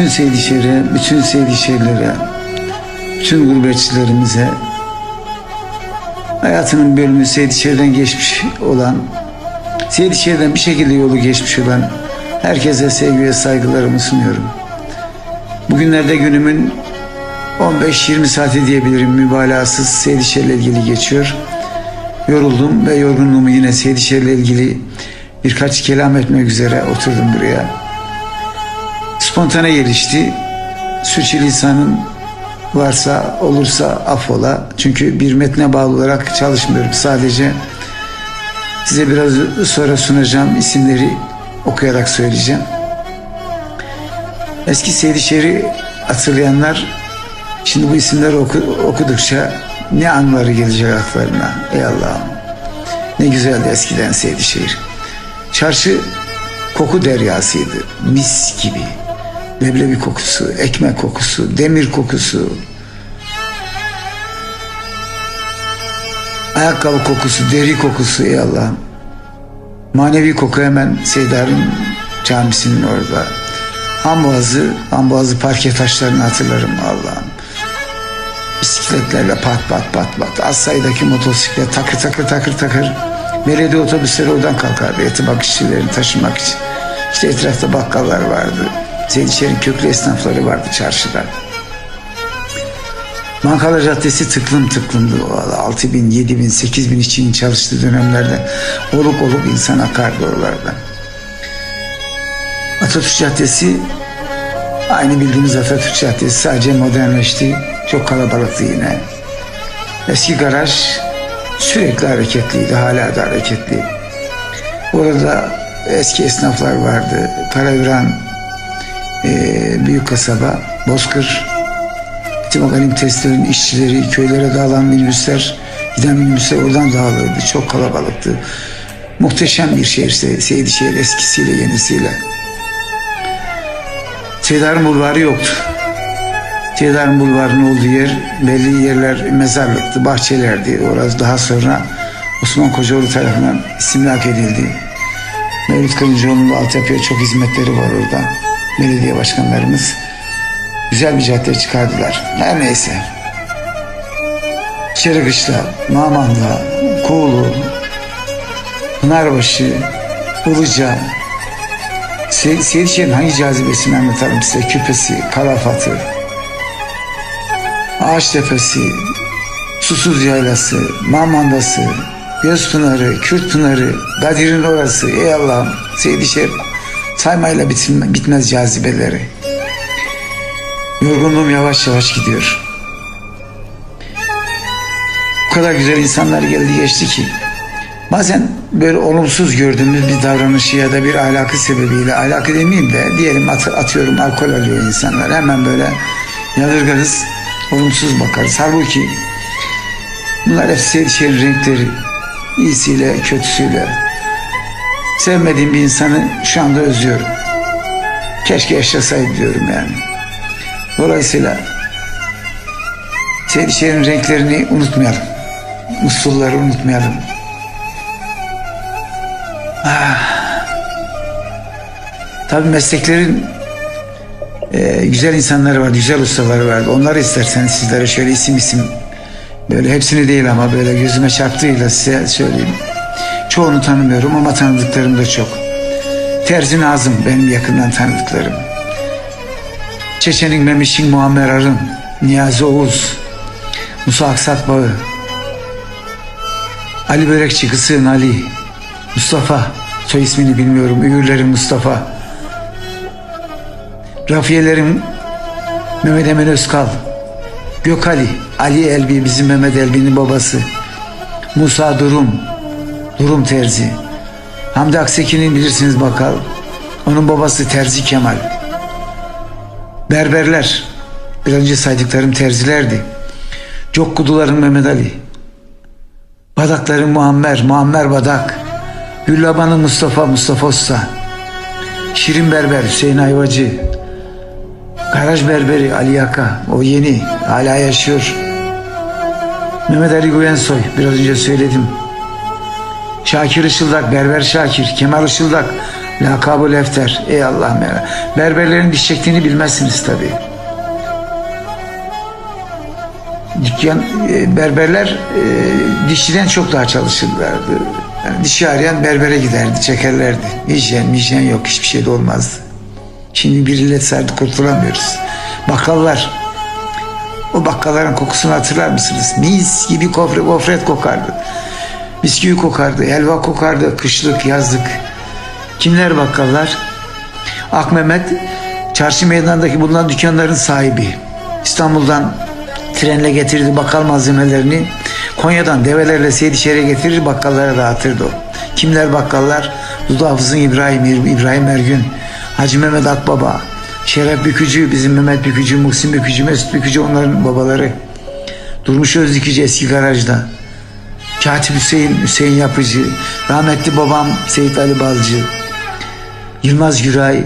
bütün Seydişehir'e, bütün Seydişehirlere, bütün gurbetçilerimize, hayatının bölümü Seydişehir'den geçmiş olan, Seydişehir'den bir şekilde yolu geçmiş olan herkese sevgi ve saygılarımı sunuyorum. Bugünlerde günümün 15-20 saati diyebilirim mübalağasız Seydişehir'le ilgili geçiyor. Yoruldum ve yorgunluğumu yine Seydişehir'le ilgili birkaç kelam etmek üzere oturdum buraya. Spontane gelişti. Sürçülisanın varsa olursa affola. Çünkü bir metne bağlı olarak çalışmıyorum. Sadece size biraz sonra sunacağım isimleri okuyarak söyleyeceğim. Eski Seydişehir'i hatırlayanlar şimdi bu isimleri oku, okudukça ne anları gelecek aklarına. Ey Allah'ım ne güzeldi eskiden Seydişehir. Çarşı koku deryasıydı. Mis gibi. Leblebi kokusu, ekmek kokusu, demir kokusu. Ayakkabı kokusu, deri kokusu ey Allah'ım. Manevi koku hemen Seydar'ın camisinin orada. Amboğazı, Amboğazı parke taşlarını hatırlarım Allah'ım. Bisikletlerle pat pat pat pat. Az sayıdaki motosiklet takır takır takır takır. Belediye otobüsleri oradan kalkardı eti bakışçılarını taşımak için. İşte etrafta bakkallar vardı. Seydişehir'in köklü esnafları vardı çarşıda. Mankalı Caddesi tıklım tıklımdı. 6 bin, 7 bin, 8 bin işçinin çalıştığı dönemlerde oluk oluk insan akardı oralardan. Atatürk Caddesi aynı bildiğimiz Atatürk Caddesi sadece modernleşti. Çok kalabalıktı yine. Eski garaj sürekli hareketliydi. Hala da hareketli. Orada eski esnaflar vardı. Karaviran, e, Büyük Kasaba, Bozkır, Timakalim testlerin işçileri, köylere dağılan minibüsler, giden minibüsler oradan dağılırdı. Çok kalabalıktı. Muhteşem bir şehir Se- Seydişehir eskisiyle yenisiyle. Seydar'ın bulvarı yoktu. Seydar'ın bulvarının olduğu yer belli yerler mezarlıktı, bahçelerdi. Orası daha sonra Osman Kocaoğlu tarafından istimlak edildi. Mevlüt Kılıncıoğlu'nun altyapıya çok hizmetleri var orada. Belediye başkanlarımız güzel bir cadde çıkardılar. Her neyse. Çerikışla, Mamanda, Kuğulu, Pınarbaşı, Ilıca, Se Seydişehir'in hangi cazibesini anlatalım size? Küpesi, Karafatı, Ağaçtepesi, Susuz Yaylası, Mamandası, Gözpınarı, Kürtpınarı, Kadir'in orası. Ey Allah'ım Seydişehir saymayla bitin- bitmez cazibeleri. Yorgunluğum yavaş yavaş gidiyor. O kadar güzel insanlar geldi geçti ki. Bazen böyle olumsuz gördüğümüz bir davranışı ya da bir ahlakı sebebiyle, ahlakı demeyeyim de diyelim at- atıyorum alkol alıyor insanlar. Hemen böyle yadırgarız, olumsuz bakarız. Halbuki bunlar hep Seydişehir'in renkleri. iyisiyle, kötüsüyle. Sevmediğim bir insanı şu anda özlüyorum. Keşke yaşasaydı diyorum yani. Dolayısıyla Seydişehir'in renklerini unutmayalım. Musulları unutmayalım. Tabii mesleklerin e, güzel insanları vardı, güzel ustaları vardı. Onları isterseniz sizlere şöyle isim isim böyle hepsini değil ama böyle gözüme çarptığıyla size söyleyeyim. Çoğunu tanımıyorum ama tanıdıklarım da çok. Terzi Nazım benim yakından tanıdıklarım. Çeçenin Memişin Muammer Arın, Niyazi Oğuz, Musa Aksat Bağı, Ali Börekçi Kısığın Ali, Mustafa, soy ismini bilmiyorum, Üğürlerin Mustafa, Rafiyelerin Mehmet Emin Özkal, Gökali, Ali Elbi bizim Mehmet Elbi'nin babası, Musa Durum, Durum Terzi, Hamdi Akseki'nin bilirsiniz bakal, onun babası Terzi Kemal, Berberler, bir önce saydıklarım terzilerdi. Çok kuduların Mehmet Ali, Badakların Muammer, Muammer Badak, Güllaban'ın Mustafa, Mustafa Usta, Şirin Berber, Hüseyin Ayvacı, Garaj Berberi, Ali Yaka, o yeni, hala yaşıyor. Mehmet Ali Güvensoy, biraz önce söyledim. Şakir Işıldak, Berber Şakir, Kemal Işıldak, Lakabı Lefter. Ey Allah'ım ya. Berberlerin diş çektiğini bilmezsiniz tabii. Dükkan, e, berberler e, dişçiden çok daha çalışırlardı. Yani dişi arayan berbere giderdi, çekerlerdi. Hijyen, hijyen yok, hiçbir şey de olmazdı. Şimdi bir illet kurtulamıyoruz. Bakkallar, o bakkalların kokusunu hatırlar mısınız? Mis gibi kofre, gofret kokardı. Bisküvi kokardı, helva kokardı, kışlık, yazlık. Kimler bakkallar? Ak Mehmet, çarşı meydanındaki bulunan dükkanların sahibi. İstanbul'dan trenle getirdi bakkal malzemelerini. Konya'dan develerle Seydişehir'e getirir bakkallara dağıtırdı o. Kimler bakkallar? Dudu Hafız'ın İbrahim, İbrahim Ergün, Hacı Mehmet Akbaba, Şeref Bükücü, bizim Mehmet Bükücü, Muhsin Bükücü, Mesut Bükücü onların babaları. Durmuş Özdikücü eski garajda. Katip Hüseyin, Hüseyin Yapıcı, rahmetli babam Seyit Ali Balcı, Yılmaz Güray,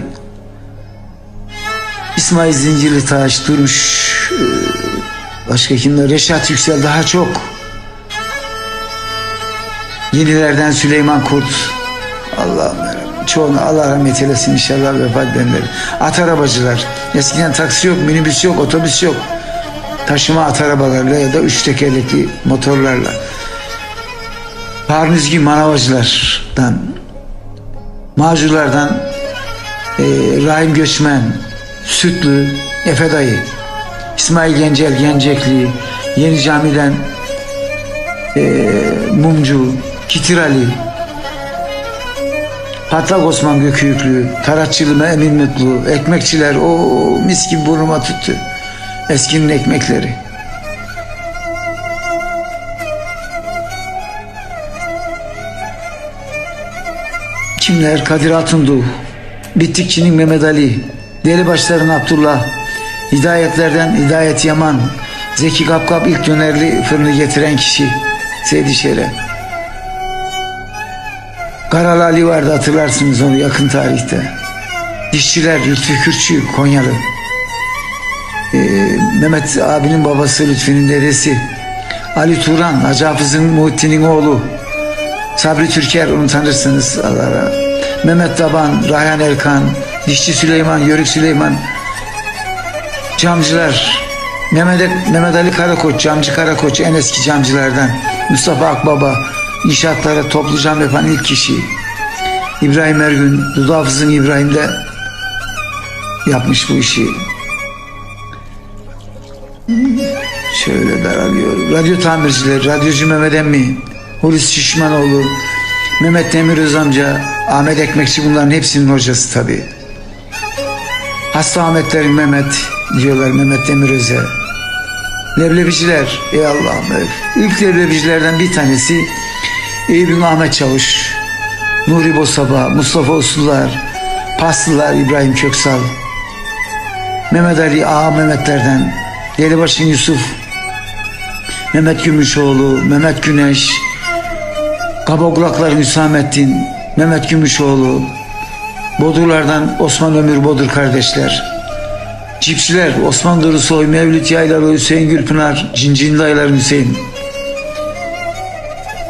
İsmail Zincirli Taş, Durmuş, e, başka kimler? Reşat Yüksel daha çok. Yenilerden Süleyman Kurt. Allah'ım. Çoğunu Allah rahmet eylesin inşallah vefat edenleri. At arabacılar. Eskiden taksi yok, minibüs yok, otobüs yok. Taşıma at arabalarla ya da üç tekerlekli motorlarla. Harun Üzgün manavacılardan, macurlardan e, Rahim Göçmen, Sütlü, Efe Dayı, İsmail Gencel Gencekli, Yeni Cami'den e, Mumcu, Kitir Ali, Patlak Osman Göküyüklü, Taratçılı Emin Mutlu, ekmekçiler o mis gibi burnuma tuttu. Eskinin ekmekleri. Kimler? Kadir Altundu, Bittikçinin Mehmet Ali, Delibaşların Abdullah, Hidayetlerden Hidayet Yaman, Zeki Kapkap ilk dönerli fırını getiren kişi, Seydişehir'e. Karal Ali vardı hatırlarsınız onu yakın tarihte. Dişçiler Lütfi Kürçü Konyalı. Ee, Mehmet abinin babası Lütfi'nin dedesi. Ali Turan, Hacı Hafız'ın Muhittin'in oğlu. Sabri Türker onu tanırsınız Allah razı. Mehmet Taban, Rayhan Erkan, Dişçi Süleyman, Yörük Süleyman, camcılar, Mehmet, Mehmet Ali Karakoç, camcı Karakoç en eski camcılardan. Mustafa Akbaba, inşaatlara toplu cam yapan ilk kişi. İbrahim Ergün, Dudu Hafız'ın İbrahim de yapmış bu işi. Şöyle daralıyor. Radyo tamircileri, radyocu Mehmet Emmi, Hulusi Şişmanoğlu, Mehmet Demiröz amca, Ahmet Ekmekçi bunların hepsinin hocası tabii. Hasta Ahmetlerin Mehmet diyorlar Mehmet Demiröz'e. Leblebiciler, ey Allah'ım. İlk leblebicilerden bir tanesi Eyüp'ün Ahmet Çavuş, Nuri Bosaba, Mustafa Uslular, Paslılar İbrahim Köksal, Mehmet Ali Ağa Mehmetlerden, Delibaşın Yusuf, Mehmet Gümüşoğlu, Mehmet Güneş, Kabakulakların Hüsamettin, Mehmet Gümüşoğlu, Bodurlardan Osman Ömür Bodur kardeşler, Cipçiler, Osman Durusoy, Mevlüt Yaylalı, Hüseyin Gülpınar, Cincin Dayılar Hüseyin,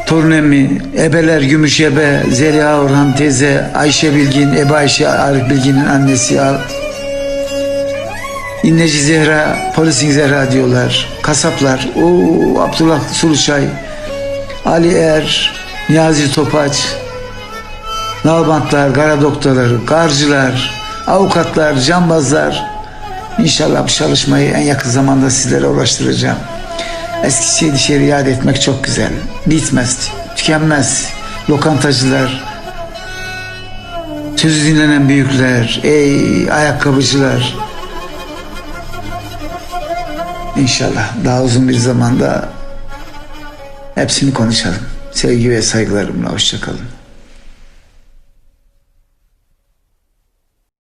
Torun emmi, Ebeler Gümüş Ebe, Zeliha Orhan teyze, Ayşe Bilgin, Ebe Ayşe Arif Bilgin'in annesi, İnneci Zehra, Polisin Zehra diyorlar. Kasaplar, o Abdullah Suluçay, Ali Er, Niyazi Topaç, Nalbantlar, Kara Doktorları, Garcılar, avukatlar, cambazlar. İnşallah bu çalışmayı en yakın zamanda sizlere ulaştıracağım. Eskişehir dışarı iade etmek çok güzel. Bitmez, tükenmez. Lokantacılar, sözü dinlenen büyükler, ey ayakkabıcılar. İnşallah daha uzun bir zamanda hepsini konuşalım. Sevgi ve saygılarımla hoşçakalın.